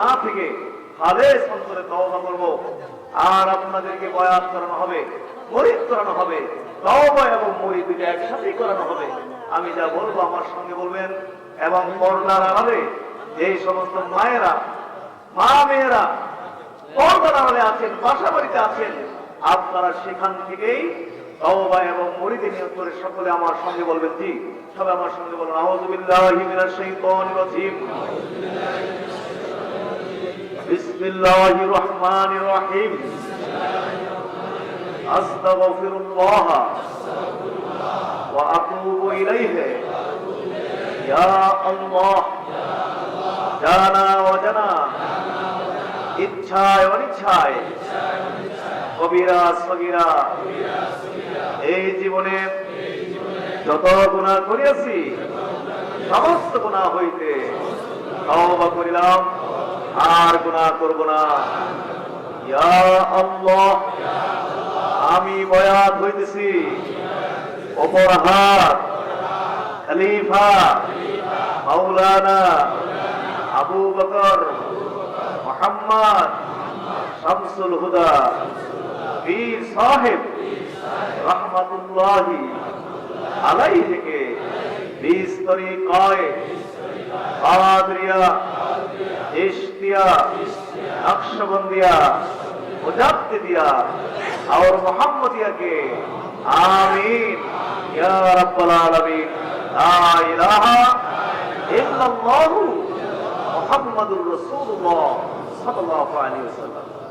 না থেকে খালেস অন্তরে তওবা করব। আর আপনাদেরকে বয়াত করানো হবে, মরিদ করানো হবে, তওবা এবং মরিদ দুটো একসাথেই করানো হবে। আমি যা বলব আমার সঙ্গে বলবেন এবং পর্দার আড়ালে যেই সমস্ত মায়েরা, মা মেয়েরা পর্দার আড়ালে আছেন, বাসা বাড়িতে আছেন, আপনারা সেখান থেকেই তওবা এবং মরিদে নিয়োগ করে সকলে আমার সঙ্গে বলবেন। জি, সবাই আমার সঙ্গে বলুন আউযুবিল্লাহি মিনাশ শাইতানির রাজিম। بسم الله الرحمن الرحيم أستغفر الله وأتوب إليه يا الله জানা অজানা ইচ্ছায় অনিচ্ছায় কবিরা সগিরা এই জীবনে যত গুণা করিয়াছি সমস্ত গুণা হইতে তওবা করিলাম আর গুণা করব না। আমি বয়াত হইতেছি। অপর হাত খলিফা আবু বকর, মোহাম্মদ শামসুল হুদা, পীর সাহেব, রহমাতুল্লাহি আলাই থেকে বিশ তরিকায় কাদরিয়া ইশতিয়া নকশবন্দিয়া মুজাদ্দিদিয়া আর মুহাম্মদিয়াকে। আমিন। ইয়া রাব্বাল আলামিন। সাল্লাল্লাহু আলাইহি ওয়াসাল্লাম।